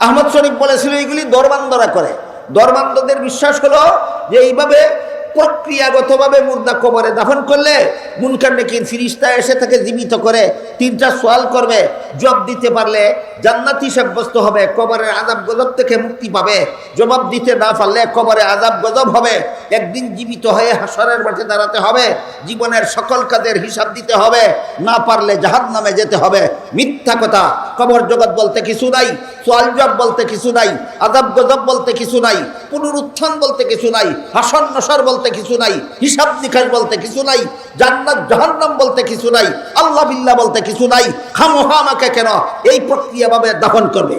আহমদ শরীফ বলেছিল এইগুলি দরবান্দরা করে। দরবান্দদের বিশ্বাস হলো যে এইভাবে প্রক্রিয়াগতভাবে মুর্দা কবরে দাফন করলে মুনকার নেকির ফিরিস্তা এসে তাকে জীবিত করে তিনটা সোয়াল করবে জব দিতে পারলে জান্নাতি সাব্যস্ত হবে, কবরের আজাব গজব থেকে মুক্তি পাবে। জবাব দিতে না পারলে কবরে আজাব গজব হবে। একদিন জীবিত হয়ে হাসরের মাঠে দাঁড়াতে হবে, জীবনের সকল কাজের হিসাব দিতে হবে, না পারলে জাহাদ নামে যেতে হবে। মিথ্যা কথা, কবর জগৎ বলতে কিছু নাই, সোয়াল জব বলতে কিছু নাই আজাব গজব বলতে কিছু নাই, পুনরুত্থান বলতে কিছু নাই হাসন নসর বলতে কিছু নাই হিসাব নিকাশ বলতে কিছু নাই জান্নাত জাহান্নাম বলতে কিছু নাই আল্লাহ বিল্লাহ বলতে কিছু নাই খামোহা আমাকে কেন? এই প্রক্রিয়াভাবে দাফন করবে।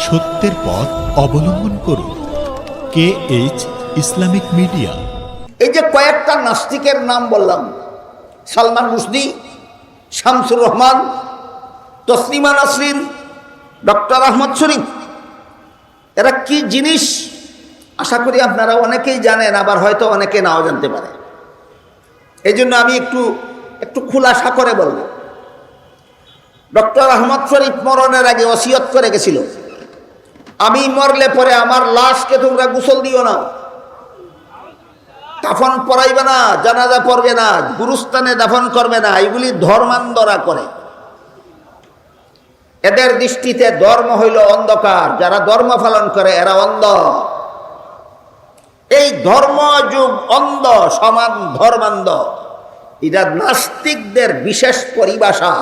সত্যের পথ অবলম্বন করুন। K H Islamic media. এই যে কয়েকটা নাস্তিকের নাম বললাম সালমান রুশদি শামসুর রহমান তসলিমা নাসরিন ডক্টর আহমদ শরীফ এরা কি জিনিস আশা করি আপনারা অনেকেই জানেন, আবার হয়তো অনেকে নাও জানতে পারে। এই জন্য আমি একটু একটু খুলাসা করে বলব। ডক্টর আহমদ শরীফ মরণের আগে ওসিয়ত করে গেছিল। আমি মরলে পরে আমার লাশকে তোমরা গোসল দিও না। দাফন পড়াইবে না, জানাজা পড়বে না, গুরুস্থানে দাফন করবে না এগুলি ধর্মান্ধরা করে। এদের দৃষ্টিতে ধর্ম হইল অন্ধকার, যারা ধর্ম পালন করে এরা অন্ধ। এই ধর্ম যুগ অন্ধ, সমান ধর্মান্ধ। এটা নাস্তিকদের বিশেষ পরিভাষা।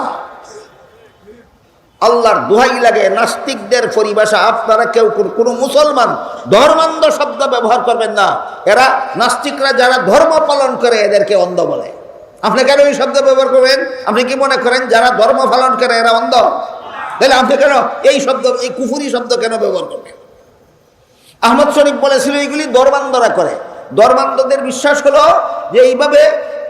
আল্লাহর দোহাই লাগে নাস্তিকদের পরিভাষা। আপনারা কেউ কোন- মুসলমান ধর্মান্ধ শব্দ ব্যবহার করবেন না। এরা নাস্তিকরা যারা ধর্ম পালন করে, এদেরকে অন্ধ বলে। আপনি কেন এই শব্দ ব্যবহার করবেন? আপনি কি মনে করেন যারা ধর্ম পালন করে, এরা অন্ধ? তাহলে আপনি কেন এই শব্দ, এই কুফুরি শব্দ কেন ব্যবহার করবেন? আহমদ শরীফ বলেছিল এইগুলি দরবান্দরা করে। দরবান্দদের বিশ্বাস হলো যে এইভাবে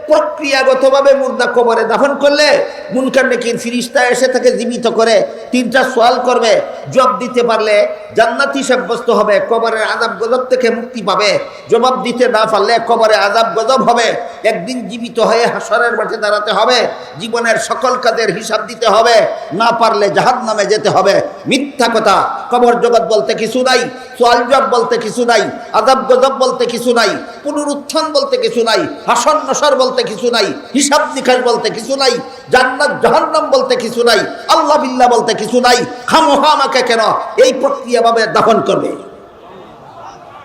প্রক্রিয়াগতভাবে মুর্দা কবরে দাফন করলে মুনকার নেকির ফিরিস্তা এসে তাকে জীবিত করে তিনটা সোয়াল করবে জব দিতে পারলে জান্নাতি সাব্যস্ত হবে, কবরের আজাব গজব থেকে মুক্তি পাবে। জবাব দিতে না পারলে কবরে আজাব গজব হবে। একদিন জীবিত হয়ে হাসরের মাঠে দাঁড়াতে হবে, জীবনের সকল কাজের হিসাব দিতে হবে, না পারলে জাহাদ নামে যেতে হবে। মিথ্যা কথা, কবর জগৎ বলতে কিছু নাই, সোয়াল জব বলতে কিছু নাই আজাব গজব বলতে কিছু নাই, পুনরুত্থান বলতে কিছু নাই হাসন নসর বলতে কিছু নাই, হিসাব নিকাশ বলতে কিছু নাই, জান্নাত, জাহান্নাম বলতে কিছু নাই, আল্লাহ বিল্লাহ বলতে কিছু নাই খামোহা আমাকে কেন? এই প্রক্রিয়াভাবে দাফন করবে।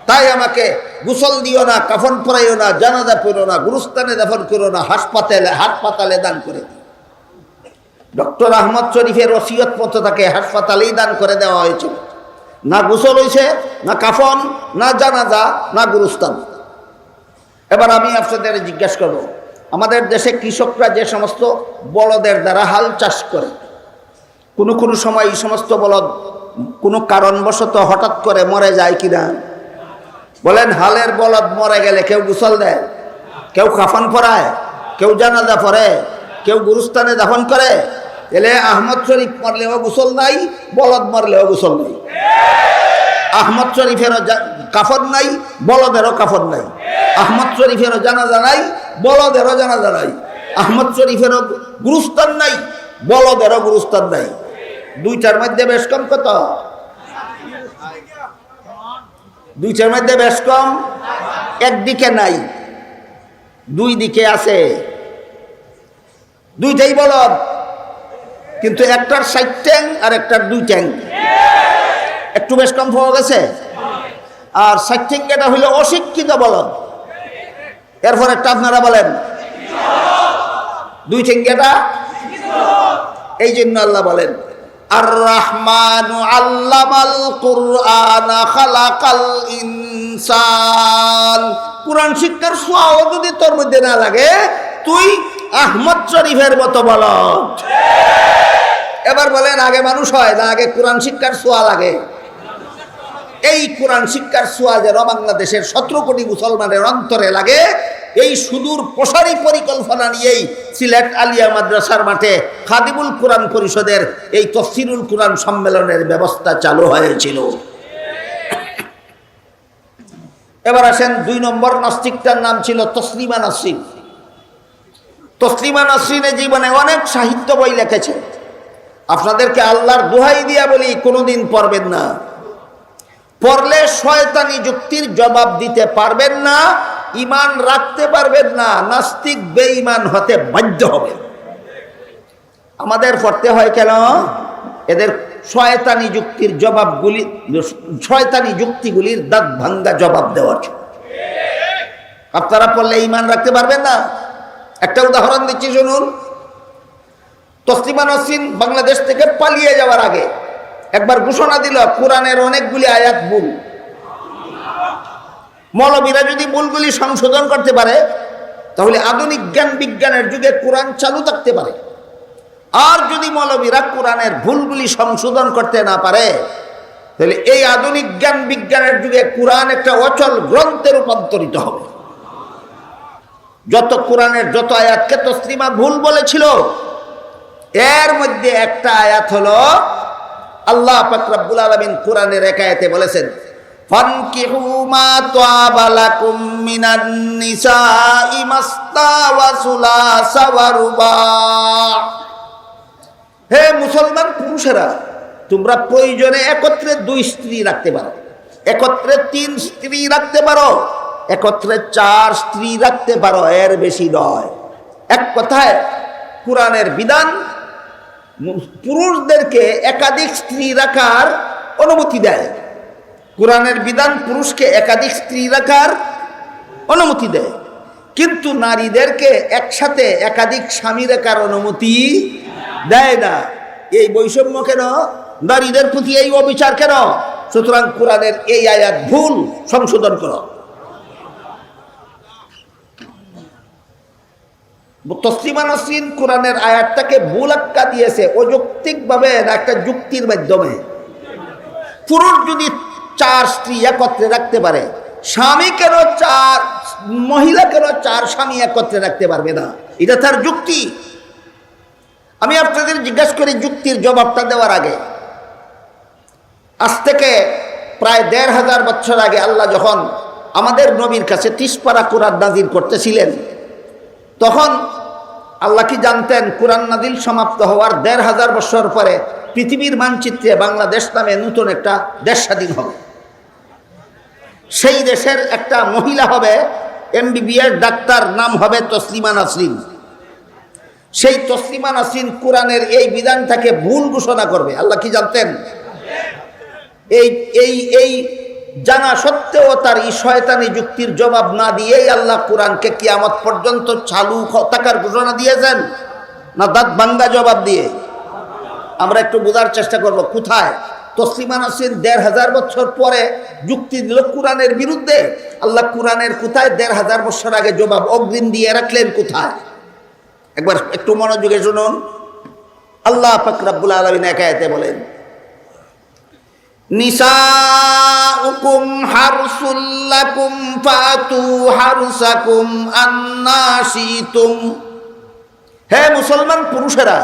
তাই আমাকে গোসল দিও না, কাফন পরাইও না, জানাজা পড়ো না, গুরুস্থানে দাফন করো না, হাসপাতালে হাসপাতালে দান করে দিও। ডক্টর আহমদ শরীফের ওসিয়ত মতো তাকে হাসপাতালেই দান করে দেওয়া হয়েছিল না গোসল হয়েছে না কাফন, না জানাজা, না গুরুস্থান। এবার আমি আপনাদের জিজ্ঞেস করব আমাদের দেশে কৃষকরা যে সমস্ত বলদের দ্বারা হাল চাষ করে, কোনো কোনো সময় এই সমস্ত বলদ কোনো কারণবশত হঠাৎ করে মরে যায় কিনা? বলেন, হালের বলদ মরে গেলে কেউ গুসল দেয়? কেউ কাফন পরায়? কেউ জানাজা পড়ে? কেউ গুরুস্থানে দাফন করে? এলে আহমদ শরীফ মরলেও গোসল নাই, বলদ মরলেও গোসল নাই। আহমদ শরীফেরও কাফন নাই, বলদেরও কাফন নাই। আহমদ শরীফেরও জানাজা নাই, বলদেরও জানাজা নাই। আহমদ শরীফেরও গুরুস্থান নাই, বলদেরও গুরুস্থান নাই। দুইটার মধ্যে বেশ কম কত? দুইটার মধ্যে বেশ কম? একদিকে নাই দুই দিকে আছে। দুইটাই বলদ, কিন্তু একটার ষাট ট্যাং আর একটার দুই ট্যাং। একটু বেশ কম পাওয়া গেছে? আর ষাট ট্যাঙ্গেটা হইল অশিক্ষিত বলদ। এরপর একটা আপনারা বলেন, দুই ঠেঙ্গেটা? এই জন্য আল্লাহ বলেন আর রহমান আল্লামাল কুরআন খালাকাল ইনসান। কোরআন শিক্ষার সোয়াও যদি তোর মধ্যে না লাগে, তুই আহমদ শরীফের মতো বল এবার বলেন, আগে মানুষ হয় না, আগে কোরআন শিক্ষার সোয়া লাগে। এই কোরআন শিক্ষার সোয়া যেন বাংলাদেশের সতেরো কোটি মুসলমানের অন্তরে লাগে। এই সুদূর প্রসারী পরিকল্পনা নিয়েই সিলেট আলিয়া মাদ্রাসার মাঠে খাদিবুল কোরআন পরিষদের এই তফসিরুল কোরআন সম্মেলনের ব্যবস্থা চালু হয়েছিল। এবার আসেন দুই নম্বর নাস্তিকটার নাম ছিল তসলিমা নাসরিন। তসলিমা নাসরিনের জীবনে অনেক সাহিত্য বই লিখেছে। আপনাদেরকে আল্লাহর দোহাই দিয়া বলি, কোনোদিন পড়বেন না। পড়লে শয়তানি যুক্তির জবাব দিতে পারবেন না ইমান রাখতে পারবেন না, নাস্তিক বেঈমান হতে বাধ্য হবে আমাদের পড়তে হয় কেন? এদের শয়তানি যুক্তির জবাবগুলি, শয়তানি যুক্তিগুলির দাঁত ভাঙ্গা জবাব দেওয়ার। আপনারা পড়লে ইমান রাখতে পারবেন না। একটা উদাহরণ দিচ্ছি, শুনুন। তসলিমা নসরিন বাংলাদেশ থেকে পালিয়ে যাওয়ার আগে একবার ঘোষণা দিল, কোরআনের অনেকগুলি আয়াত ভুল। মৌলবীরা যদি ভুলগুলি সংশোধন করতে পারে, তাহলে আধুনিক জ্ঞান বিজ্ঞানের যুগে কোরআন চালু থাকতে পারে। আর যদি মৌলবীরা কোরআনের ভুলগুলি সংশোধন করতে না পারে, তাহলে এই আধুনিক জ্ঞান বিজ্ঞানের যুগে কোরআন একটা অচল গ্রন্থে রূপান্তরিত হবে। যত কোরআনের যত আয়াতকে তসলিমা ভুল বলেছিল, এর মধ্যে একটা আয়াত হলো আল্লাহ ফাকরাবুল আলমিন কোরআনের এক বলেছেন হে মুসলমান পুরুষেরা, তোমরা প্রয়োজনে একত্রে দুই স্ত্রী রাখতে পারো, একত্রে তিন স্ত্রী রাখতে পারো, একত্রে চার স্ত্রী রাখতে পারো, এর বেশি নয়। এক কথায়, কোরআনের বিধান পুরুষদেরকে একাধিক স্ত্রী রাখার অনুমতি দেয়। কোরআনের বিধান পুরুষকে একাধিক স্ত্রী রাখার অনুমতি দেয়। কিন্তু নারীদেরকে একসাথে একাধিক স্বামী রাখার অনুমতি দেয় না। এই বৈষম্য কেন? নারীদের প্রতি এই অবিচার কেন? সুতরাং কোরআনের এই আয়াত ভুল সংশোধন করো। তসলিমা নসরিন কোরআনের আয়াতটাকে ভুল আক্কা দিয়েছে অযৌক্তিকভাবে একটা যুক্তির মাধ্যমে। পুরুষ যদি চার স্ত্রী একত্রে রাখতে পারে, স্বামী কেন চার, মহিলা কেন চার স্বামী একত্রে রাখতে পারবে না? এটা তার যুক্তি। আমি আপনাদের জিজ্ঞাসা করি যুক্তির জবাবটা দেওয়ার আগে। আজ থেকে প্রায় দেড় হাজার বছর আগে আল্লাহ যখন আমাদের নবীর কাছে তিসপাড়া কোরআন নাজির করতেছিলেন তখন আল্লাহ কি জানতেন, কোরআন নাদিল সমাপ্ত হওয়ার দেড় হাজার বছর পরে পৃথিবীর মানচিত্রে বাংলাদেশ নামে নতুন একটা দেশ স্বাধীন হবে। সেই দেশের একটা মহিলা হবে, এমবিবিএস ডাক্তার, নাম হবে তসলিমা নাসরিন। সেই তসলিমা নাসরিন কোরআনের এই বিধানটাকে ভুল ঘোষণা করবে। আল্লাহ কি জানতেন? এই এই এই জানা সত্ত্বেও তার এই শয়তানি যুক্তির জবাব না দিয়েই আল্লাহ কোরআনকে কিয়ামত পর্যন্ত চালু থাকার ঘোষণা দিয়েছেন, না দাঁত ভাঙ্গা জবাব দিয়ে। আমরা একটু বোঝার চেষ্টা করব, কোথায়? তসলিমা নাসির দেড় হাজার বছর পরে যুক্তি দিল কোরআনের বিরুদ্ধে। আল্লাহ কোরআনের কোথায় দেড় হাজার বছর আগে জবাব অগ্রিম দিয়ে রাখলেন কোথায়? একবার একটু মনোযোগে শুনুন। আল্লাহ ফাকরাবুল আলমিন একায়তে বলেন নিসাউকুম হারসুল্লাকুম ফাতু হারসাকুম আন্নাশিতুম হে মুসলমান পুরুষেরা,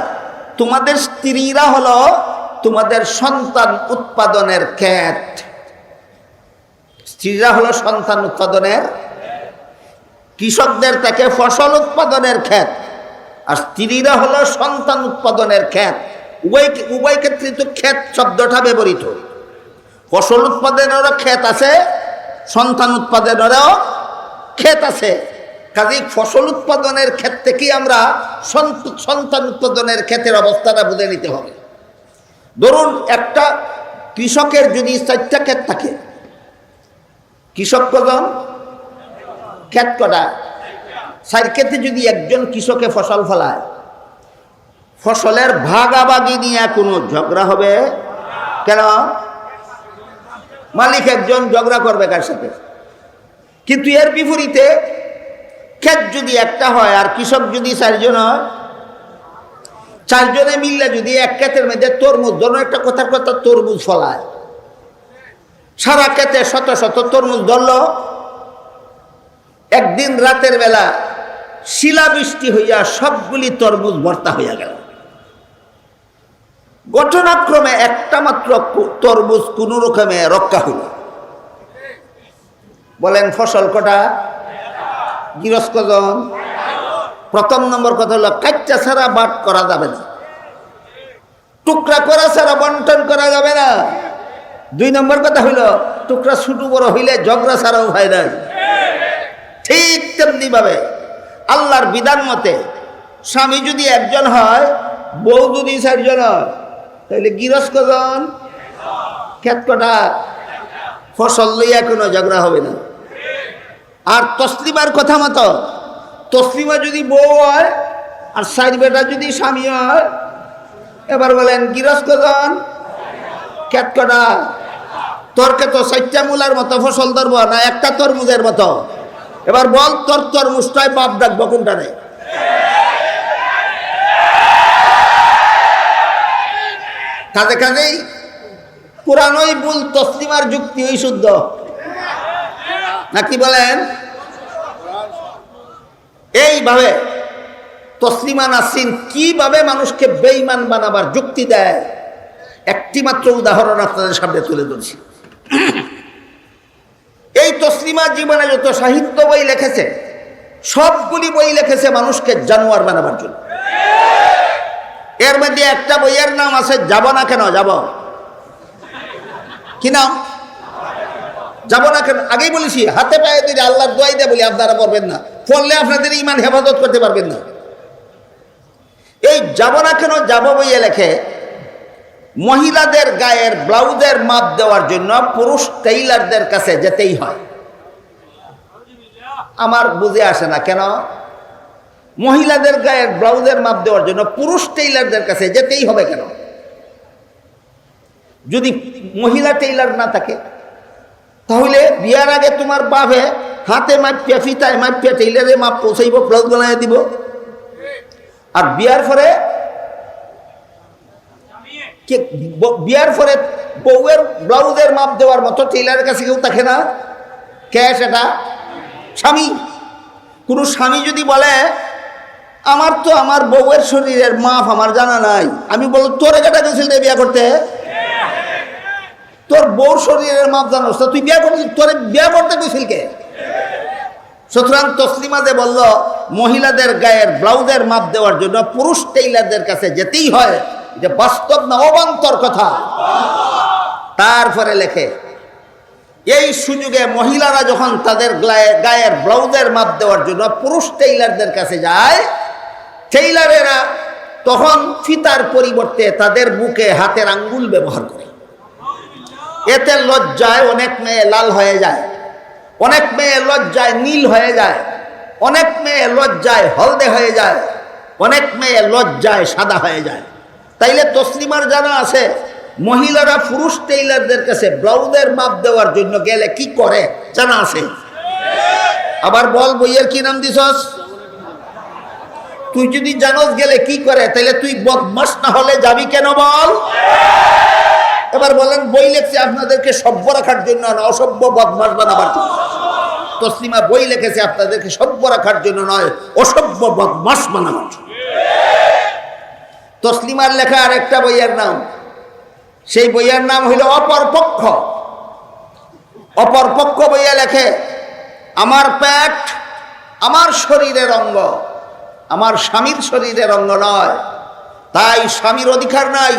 তোমাদের স্ত্রীরা হলো তোমাদের সন্তান উৎপাদনের ক্ষেত স্ত্রীরা হলো সন্তান উৎপাদনের কৃষকদের থেকে ফসল উৎপাদনের ক্ষেত আর স্ত্রীরা হলো সন্তান উৎপাদনের ক্ষেত উভয় উভয় ক্ষেত্রে তো ক্ষেত শব্দটা ব্যবহৃত। ফসল উৎপাদনেরও ক্ষেত আছে, সন্তান উৎপাদনেরও ক্ষেত আছে। কাজে ফসল উৎপাদনের ক্ষেত থেকেই আমরা সন্তান উৎপাদনের ক্ষেতের অবস্থাটা বুঝে নিতে হবে। ধরুন একটা কৃষকের যদি চারটা ক্ষেত থাকে, কৃষক কজন? ক্ষেত কটা? চার ক্ষেত্রে যদি একজন কৃষকে ফসল ফলায়, ফসলের ভাগাভাগি নিয়ে কোনো ঝগড়া হবে? কেন? মালিক একজন ঝগড়া করবে কার সাথে? কিন্তু এর বিপরীতে ক্ষেত যদি একটা হয় আর কৃষক যদি চারজন হয়, চারজনে মিললে যদি এক ক্ষেতের মধ্যে তরমুজ, ধরুন একটা কথার কথা তরমুজ ফলায়। সারা ক্ষেতে শত শত তরমুজ ধরল। একদিন রাতের বেলা শিলাবৃষ্টি হইয়া সবগুলি তরমুজ ভর্তা হইয়া গেল। ঘটনাক্রমে একটা মাত্র তরমুজ কোন রকমে রক্ষা হইল বলেন, ফসল কটা? গিরস কজন প্রথম নম্বর কথা হলো, কাচ্চা ছাড়া বাট করা যাবে না। টুকরা করা ছাড়া বন্টন করা যাবে না। দুই নম্বর কথা হইল টুকরা ছোটো বড় হইলে ঝগড়া ছাড়াও হয় না। ঠিক তেমনি ভাবে আল্লাহর বিধান মতে স্বামী যদি একজন হয়, বউ যদি চারজন হয় তাহলে গিরস কজন? ক্ষেত কটা? ফসল লইয়া কোনো ঝগড়া হবে না। আর তসলিমার কথা মতো, তসলিমা যদি বউ হয়, আর সাইড বেটা যদি স্বামী হয়, এবার বলেন, গিরস কজন? ক্ষেত কটা? তোরকে তো চারটা মূলার মতো ফসল ধরবো না, একটা তরমুজের মতো। এবার বল, তোর তরমুজটাই বাপ ডাকবো কোনটা নেই কাজে কাজেই পুরানোই ভুল তসলিমার যুক্তি, ওই শুদ্ধ। নাকি বলেন? এইভাবে তসলিমা নাসিন কীভাবে মানুষকে বেইমান বানাবার যুক্তি দেয়? একটি মাত্র উদাহরণ আপনাদের সামনে তুলে ধরছি। এই তসলিমা জীবনে যত সাহিত্য বই লিখেছে, সবগুলি বই লিখেছে মানুষকে জানোয়ার বানাবার জন্য। এর মধ্যে একটা বইয়ের নাম আছে, যাব না কেন, যাব। কি নাম? যাব না কেন। আগেই বলেছি, হাতে পায়ে দিলে আল্লাহর দোয়াই দেয় বলি, আপনারা পড়বেন না। পড়লে আপনাদের ইমান হেফাজত করতে পারবেন না। এই যাব না কেন, যাব বইয়ে লেখে, মহিলাদের গায়ের ব্লাউজের মাপ দেওয়ার জন্য পুরুষ টেইলারদের কাছে যেতেই হয়। আমার বুঝে আসে না কেন? মহিলাদের গায়ের ব্লাউজের মাপ দেওয়ার জন্য পুরুষ টেইলারদের কাছে যেতেই হবে কেন? যদি মহিলা টেইলার না থাকে, তাহলে বিয়ার আগে তোমার বাপে হাতে মাপিয়া, ফিতায় মাপিয়া টেইলারে মাপ পৌঁছাইব ব্লাউজ বানাই দিব। আর বিয়ার পরে বিয়ার পরে বউয়ের ব্লাউজের মাপ দেওয়ার মতো টেইলারের কাছে কেউ থাকে না। কে সেটা? স্বামী। কোনো স্বামী যদি বলে আমার তো আমার বউয়ের শরীরের মাপ আমার জানা নাই। আমি বল তোর কেটা গেছিল বিয়া করতে? তোর বউর শরীরের মাপ জানোস তুই বিয়া করছিস তোর বিয়া করতে গেছিল কে? সুতরাং তসলিমা যে বলল, মহিলাদের গায়ের ব্লাউজের মাপ দেওয়ার জন্য পুরুষ টেইলারদের কাছে যেতেই হয়, যে বাস্তব না অবান্তর কথা। তারপরে লেখে, এই সুযোগে মহিলারা যখন তাদের গায়ে- গায়ের ব্লাউজের মাপ দেওয়ার জন্য পুরুষ টেইলারদের কাছে যায় টেইলারেরা তখন ফিতার পরিবর্তে তাদের বুকে হাতের আঙ্গুল ব্যবহার করে। এতে লজ্জায় অনেক মেয়ে লাল হয়ে যায়, অনেক মেয়ে লজ্জায় নীল হয়ে যায়, অনেক মেয়ে লজ্জায় হলদে হয়ে যায়, অনেক মেয়ে লজ্জায় সাদা হয়ে যায়। তাইলে তসলিমার জানা আছে, মহিলারা পুরুষ টেইলারদের কাছে ব্লাউজের মাপ দেওয়ার জন্য গেলে কি করে জানা আছে? আবার বল বইয়ের কি নাম দিছস? তুই যদি জানোস গেলে কি করে তাহলে তুই বদমাস না হলে যাবি কেন বল? এবার বলেন, বই লেখছে আপনাদেরকে সভ্য রাখার জন্য না অসভ্য বদমাস বানাবার জন্য। তসলিমা বই লিখেছে আপনাদেরকে সভ্য রাখার জন্য নয়, অসভ্য বদমাস বানাবার জন্য। তসলিমার লেখা আর একটা বইয়ের নাম। সেই বইয়ের নাম হইল অপর পক্ষ। অপর পক্ষ বইয়া লেখে, আমার পেট, আমার শরীরের অঙ্গ। আমার স্বামীর শরীরের অঙ্গ নয়, তাই স্বামীর অধিকার নাই।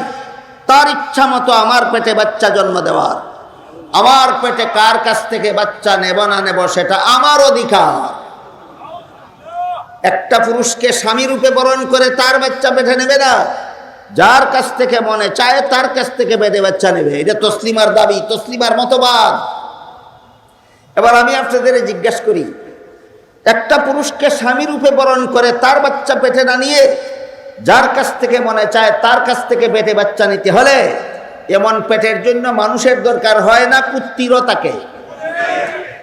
তার ইচ্ছা মতো আমার পেটে বাচ্চা জন্ম দেওয়ার। আমার পেটে কার কাছ থেকে বাচ্চা নেব না নেব সেটা আমার অধিকার। একটা পুরুষকে স্বামী রূপে বরণ করে তার বাচ্চা পেটে নেবে না। যার কাছ থেকে মনে চায়, তার কাছ থেকে বেঁধে বাচ্চা নেবে। এটা তসলিমার দাবি, তসলিমার মতবাদ। এবার আমি আপনাদের জিজ্ঞাসা করি একটা পুরুষকে স্বামী রূপে বরণ করে তার বাচ্চা পেটে না নিয়ে যার কাছ থেকে মনে চায় তার কাছ থেকে পেটে বাচ্চা নিতে হলে এমন পেটের জন্য মানুষের দরকার হয় না কুত্তিরও তাকে।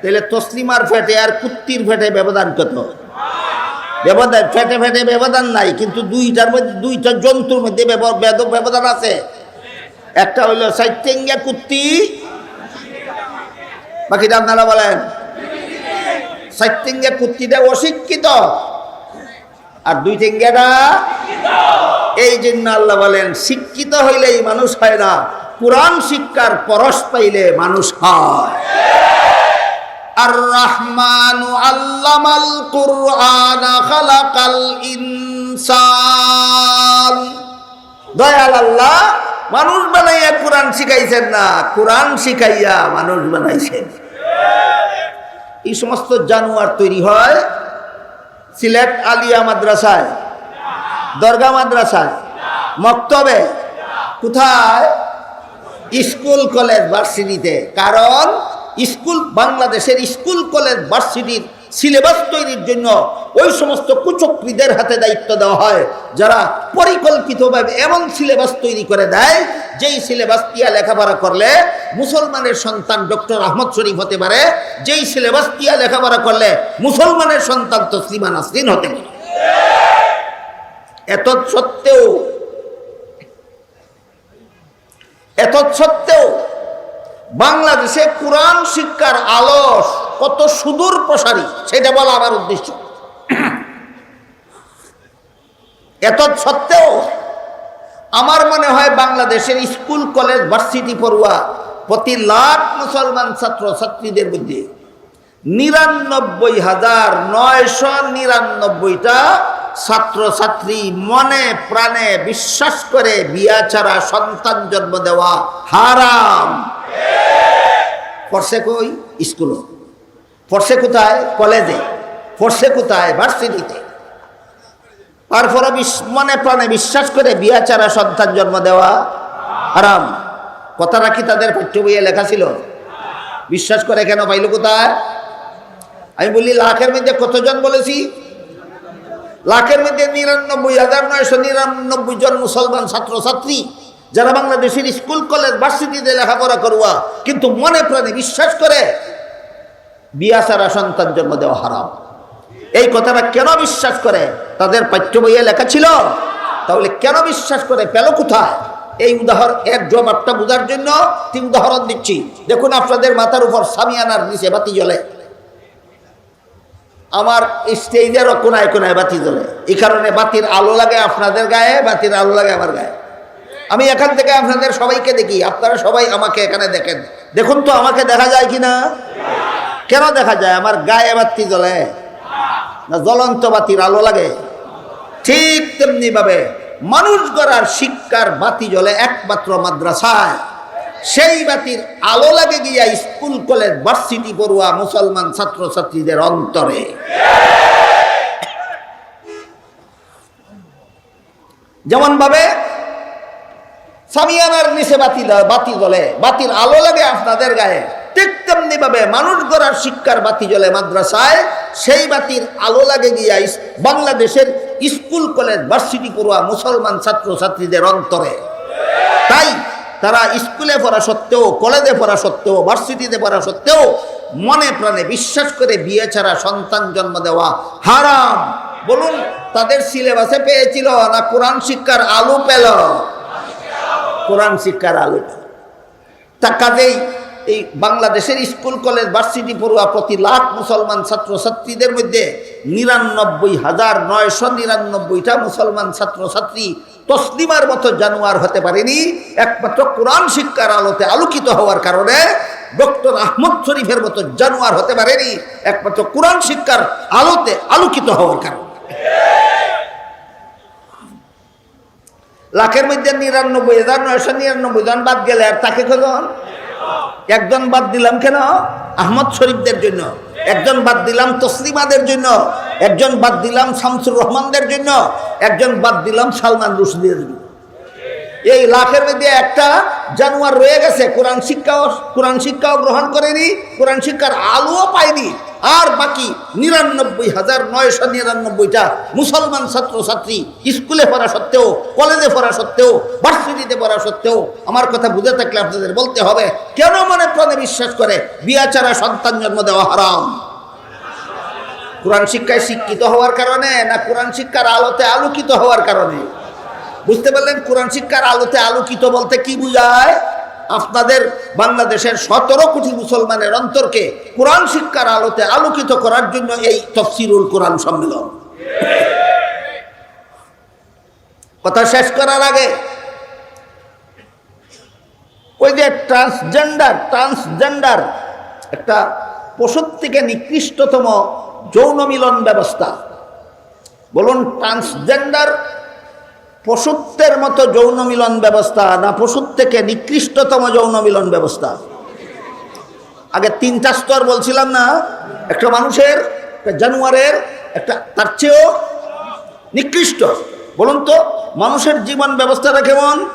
তাহলে তসলিমার ফেটে আর কুত্তির ফেটে ব্যবধান কত? ব্যবধান ফেটে ফেটে ব্যবধান নাই, কিন্তু দুইটার মধ্যে দুইটা জন্তুর মধ্যে ব্যবধান আছে। একটা হইল সাইটেঙ্গা কুত্তি, বাকিটা আপনারা বলেন। সাইটেঙ্গা কুত্তিটা অশিক্ষিত। আর দুই টেঙ্গাটা এই জন্য আল্লাহ বলেন, শিক্ষিত হইলেই মানুষ হয় না, কোরআন শিক্ষার পরশ পাইলে মানুষ হয়। আর রহমানু আল্লামাল কুরআন খালাকাল ইনসান। দয়াল আল্লাহ, মানুষ বানাইয়া কোরআন শিখাইছেন না, কোরআন শিখাইয়া মানুষ বানাইছেন। এই সমস্ত জানোয়ার তৈরি হয় সিলেট আলিয়া মাদ্রাসায়। দরগা মাদ্রাসায়। মক্তবে। কোথায়? স্কুল কলেজ ভার্সিটিতে। কারণ স্কুল বাংলাদেশের স্কুল কলেজ ভার্সিটির সিলেবাস তৈরির জন্য ওই সমস্ত কুচক্রীদের হাতে দায়িত্ব দেওয়া হয়, যারা পরিকল্পিতভাবে এমন সিলেবাস তৈরি করে দেয়, যেই সিলেবাস দিয়া লেখাপড়া করলে মুসলমানের সন্তান ডক্টর আহমদ শরীফ হতে পারে, যেই সিলেবাস দিয়া লেখাপড়া করলে মুসলমানের সন্তান তসলিমা নাসরিন হতে পারে। এত সত্ত্বেও এত সত্ত্বেও বাংলাদেশে কোরআন শিক্ষার আলস কত সুদূর প্রসারী, সেটা বলা আমার উদ্দেশ্য। এত সত্ত্বেও আমার মনে হয় বাংলাদেশের স্কুল, কলেজ, ভার্সিটি পড়ুয়া প্রতি লাখ মুসলমান ছাত্র, ছাত্রীদের মধ্যে নিরানব্বই হাজার নয়শো নিরানব্বইটা ছাত্র, ছাত্রী মনে প্রাণে বিশ্বাস করে বিয়া ছাড়া সন্তান জন্ম দেওয়া হারাম। পড়ছে কই? স্কুলে পড়ছে কোথায়? কলেজে। পড়ছে কোথায়? ভার্সিটিতে। তারপরে মনে প্রাণে বিশ্বাস করে বিয়া চারা সন্তান জন্ম দেওয়া হারাম। কথাটা কি তাদের পাঠ্য বইয়ে লেখা ছিল? বিশ্বাস করে কেন পাইল কোথায়? আমি বলি লাখের মধ্যে কতজন বলেছি? লাখের মধ্যে নিরানব্বই হাজার নয়শো নিরানব্বই জন মুসলমান ছাত্র ছাত্রী যারা বাংলাদেশের স্কুল, কলেজ, ভার্সিটিতে লেখাপড়া করুয়া। কিন্তু মনে প্রাণে বিশ্বাস করে বিয়া ছাড়া সন্তান জন্ম দেওয়া হারাম। এই কথাটা কেন বিশ্বাস করে? তাদের পাঠ্য বইয়ে লেখা ছিল, তাহলে কেন বিশ্বাস করে? পেল কোথায়? এই উদাহরণ, এর জবাবটা বোঝার জন্য তিন উদাহরণ দিচ্ছি। দেখুন আপনাদের মাথার উপর সামিয়ানার নিচে বাতি জ্বলে। আমার স্টেজেরও কোনায় কোনায় বাতি জ্বলে। এই কারণে বাতির আলো লাগে আপনাদের গায়ে, বাতির আলো লাগে আমার গায়ে। আমি এখান থেকে আপনাদের সবাইকে দেখি। আপনারা সবাই আমাকে এখানে দেখেন। দেখুন তো আমাকে দেখা যায় কি না কেন দেখা যায়? আমার গায়ে বাতি জ্বলে? না জ্বলন্ত বাতির আলো লাগে? ঠিক তেমনি ভাবে মানুষ গড়ার শিক্ষার বাতি জ্বলে একমাত্র মাদ্রাসায়। সেই বাতির আলো লাগে গিয়া স্কুল, কলেজ, ভার্সিটি, পড়ুয়া, মুসলমান ছাত্র ছাত্রীদের অন্তরে। যেমন ভাবে সামিয়ানার নিচে বাতি বাতি জ্বলে, বাতির আলো লাগে আপনাদের গায়ে। ঠিক তেমনি ভাবে মানুষ গড়ার শিক্ষার বাতি জ্বলে মাদ্রাসায়, সেই বাতির আলো লাগে গিয়া বাংলাদেশের স্কুল, কলেজ, ভার্সিটি পড়ুয়া মুসলমান ছাত্র ছাত্রীদের অন্তরে। তাই তারা স্কুলে পড়া সত্ত্বেও, কলেজে পড়া সত্ত্বেও, ভার্সিটিতে পড়া সত্ত্বেও মনে প্রাণে বিশ্বাস করে বিয়ে ছাড়া সন্তান জন্ম দেওয়া হারাম। বলুন, তাদের সিলেবাসে পেয়েছিল না কোরআন শিক্ষার আলু পেল? কোরআন শিক্ষার আলো তা কাজেই এই বাংলাদেশের স্কুল, কলেজ, ভার্সিটি পড়ুয়া প্রতি লাখ মুসলমান ছাত্র ছাত্রীদের মধ্যে নিরানব্বই হাজার নয়শো নিরানব্বইটা মুসলমান ছাত্র ছাত্রী তসলিমার মতো জানুয়ার হতে পারেনি। একমাত্র কোরআন শিক্ষার আলোতে আলোকিত হওয়ার কারণে ডক্টর আহমদ শরীফের মতো জানুয়ার হতে পারেনি। একমাত্র কোরআন শিক্ষার আলোতে আলোকিত হওয়ার কারণে। লাখের মধ্যে নিরানব্বই হাজার নয়শো নিরানব্বই জন বাদ গেলে আর তাকে কজন একজন বাদ দিলাম কেন? আহমদ শরীফদের জন্য। একজন বাদ দিলাম তসলিমাদের জন্য। একজন বাদ দিলাম শামসুর রহমানদের জন্য। একজন বাদ দিলাম সালমান রুশদের জন্য। এই লাখের মধ্যে একটা জানুয়ার রয়ে গেছে, কোরআন শিক্ষাও কোরআন শিক্ষাও গ্রহণ করেনি, কোরআন শিক্ষার আলোও পায়নি। আর বাকি নিরানব্বই হাজার নয়শো নিরানব্বইটা মুসলমান ছাত্র ছাত্রী স্কুলে পড়া সত্ত্বেও, কলেজে পড়া সত্ত্বেও, ভার্সিটিতে পড়া সত্ত্বেও, আমার কথা বুঝে থাকলে আপনাদের বলতে হবে, কেন মনে প্রাণে বিশ্বাস করে বিয়া ছাড়া সন্তান জন্ম দেওয়া হারাম? কোরআন শিক্ষায় শিক্ষিত হওয়ার কারণে না কোরআন শিক্ষার আলোতে আলোকিত হওয়ার কারণে? বুঝতে পারলেন কোরআন শিক্ষার আলোতে আলোকিত বলতে কি বুঝায়? আপনাদের বাংলাদেশের সতেরো কোটি মুসলমানের অন্তরকে কোরআন শিক্ষার আলোতে আলোকিত করার জন্য এই তফসিরুল কোরআন সম্মেলন। কথা শেষ করার আগে, ওই যে ট্রান্সজেন্ডার ট্রান্সজেন্ডার একটা পশুর থেকে নিকৃষ্টতম যৌন মিলন ব্যবস্থা। বলুন ট্রান্সজেন্ডার পশুত্বের মতো যৌন মিলন ব্যবস্থা না পশুর থেকে নিকৃষ্টতম যৌন মিলন ব্যবস্থা? আগে তিনটা স্তর বলছিলাম না, একটা মানুষের, একটা জানুয়ারের, একটা তার চেয়েও নিকৃষ্ট। বলুন তো, মানুষের জীবন ব্যবস্থাটা কেমন?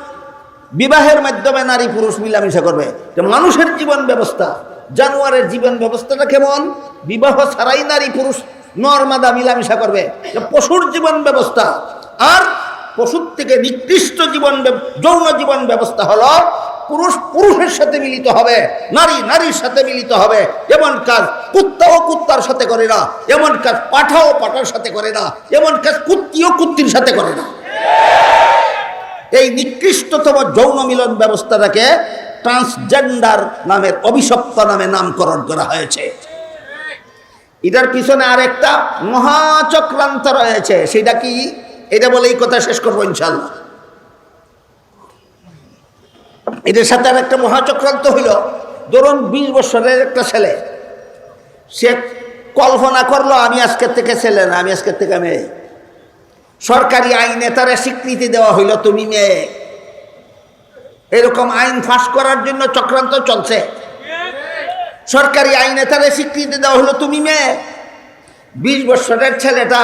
বিবাহের মাধ্যমে নারী পুরুষ মিলামিশা করবে। মানুষের জীবন ব্যবস্থা, জানুয়ারের জীবন ব্যবস্থাটা কেমন? বিবাহ ছাড়াই নারী পুরুষ নর্মাদা মিলামিশা করবে। পশুর জীবন ব্যবস্থা। আর পশুর থেকে নিকৃষ্ট জীবন যৌন জীবন ব্যবস্থা হলো পুরুষ, পুরুষের সাথে মিলিত হবে, নারী, নারীর সাথে মিলিত হবে। এমন কাজ কুত্তাও কুত্তার সাথে করে না, এমন কাজ পাঠাও পাঠার সাথে করে না, এমন কাজ কুত্তিও কুত্তির সাথে করে না। এই নিকৃষ্টতম যৌন মিলন ব্যবস্থাটাকে ট্রান্সজেন্ডার নামের অভিশপ্ত নামে নামকরণ করা হয়েছে। এটার পিছনে আরেকটা মহাচক্রান্ত রয়েছে, সেটা কি? এটা বলে এই কথা শেষ করব ইনশাল্লাহ এটার সাথে আর একটা মহাচক্রান্ত হইল। ধরুন বিশ বছরের একটা ছেলে, সে কল্পনা করল, আমি আজকের থেকে ছেলে না, আমি আজকের থেকে মেয়ে। সরকারি আইনে তারা স্বীকৃতি দেওয়া হইল, তুমি মেয়ে। এরকম আইন ফাঁস করার জন্য চক্রান্ত চলছে। সরকারি আইনে তারা স্বীকৃতি দেওয়া হলো, তুমি মেয়ে। বিশ বছরের ছেলেটা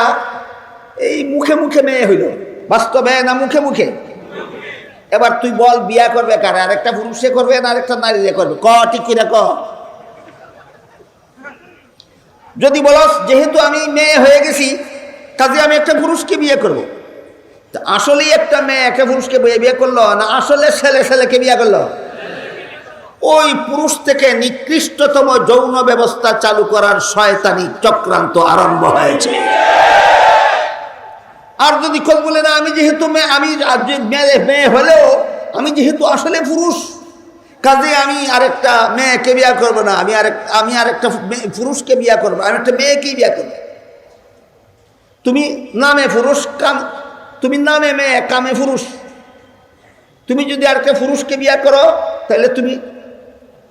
এই মুখে মুখে মেয়ে হইল। বাস্তবে না মুখে মুখে? এবার তুই বল, বিয়া করবে কারে? আরেকটা পুরুষে করবে না আরেকটা নারীরে করবে? ক, ঠিক করে ক। যদি বলস, যেহেতু আমি মেয়ে হয়ে গেছি, কাজে আমি একটা পুরুষকে বিয়ে করব। তা আসলেই একটা মেয়ে একটা পুরুষকে বিয়ে বিয়ে করল না আসলে ছেলে ছেলেকে বিয়ে করল? ওই পুরুষ থেকে নিকৃষ্টতম যৌন ব্যবস্থা চালু করার শয়তানি চক্রান্ত আরম্ভ হয়েছে। আর যদি কেউ বলে, না, আমি যেহেতু মেয়ে, আমি মেয়ে হলেও আমি যেহেতু আসলে পুরুষ, কাজে আমি আরেকটা মেয়েকে বিয়া করব না, আমি আরেক, আমি আরেকটা পুরুষকে বিয়া করব আমি একটা মেয়েকেই বিয়া করব। তুমি নামে পুরুষ, কাম, তুমি নামে মেয়ে, কামে পুরুষ। তুমি যদি আরেকটা পুরুষকে বিয়া করো, তাহলে তুমি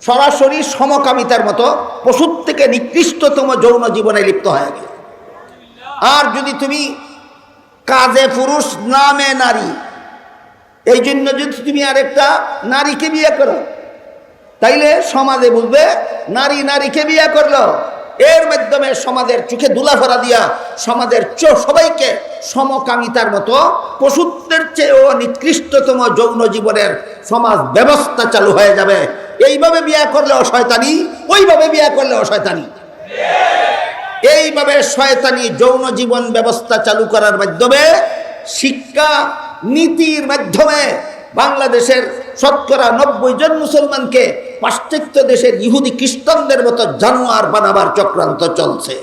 সরাসরি সমকামিতার মতো পশুর থেকে নিকৃষ্টতম যৌন জীবনে লিপ্ত হয়ে গেলে। আর যদি তুমি কাজে পুরুষ নামে নারী। এই জন্য যদি তুমি আরেকটা নারীকে বিয়ে করো, তাইলে সমাজে বুঝবে নারী নারীকে বিয়ে করল। এর মাধ্যমে সমাজের চোখে দুলাফরা দিয়া সমাজের চো- সবাইকে সমকামিতার মতো, পশুত্বের চেয়েও নিকৃষ্টতম যৌন জীবনের সমাজ ব্যবস্থা চালু হয়ে যাবে। এইভাবে বিয়ে করলে অশয়তানি ওইভাবে বিয়ে করলে অশয়তানি এইভাবে শয়তানি যৌন জীবন ব্যবস্থা চালু করার মাধ্যমে, শিক্ষা নীতির মাধ্যমে বাংলাদেশের শতকরা নব্বই জন মুসলমানকে পাশ্চাত্য দেশের ইহুদি খ্রিস্টানদের মতো জানোয়ার বানাবার চক্রান্ত চলছে।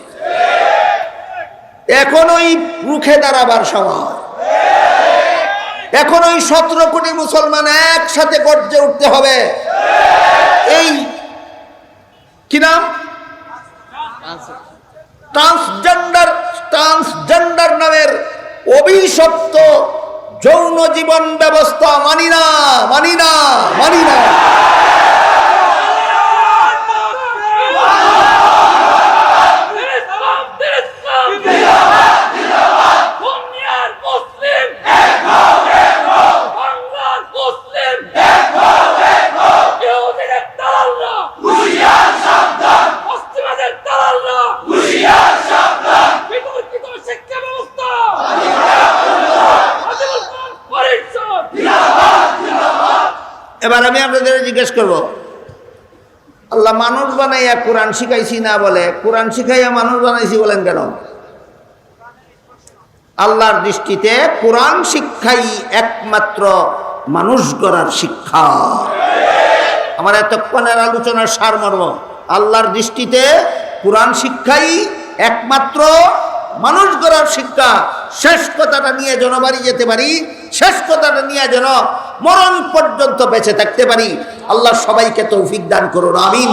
এখন ওই রুখে দাঁড়াবার সময়। এখন ওই সতেরো কোটি মুসলমান একসাথে গর্জে উঠতে হবে। এই কি নাম? ট্রান্সজেন্ডার ট্রান্সজেন্ডার নামের অভিশপ্ত যৌন জীবন ব্যবস্থা মানি না মানি না মানি না। এবার আমি আপনাদের জিজ্ঞেস করব। আল্লাহ মানুষ বানাইয়া কোরআন শিখাইছি না বলে, কোরআন শিখাইয়া মানুষ বানাইছি বলেন কেন? আল্লাহর দৃষ্টিতে কোরআন শিক্ষাই একমাত্র মানুষ গড়ার শিক্ষা। আমার এতক্ষণের আলোচনার সারমর্ম আল্লাহর দৃষ্টিতে কোরআন শিক্ষাই একমাত্র মানুষ গড়ার শিক্ষা, শেষ কথাটা নিয়ে যেন বাড়ি যেতে পারি, শেষ কথাটা নিয়ে যেন মরণ পর্যন্ত বেঁচে থাকতে পারি। আল্লাহ সবাইকে তৌফিক দান করুন, আমিন।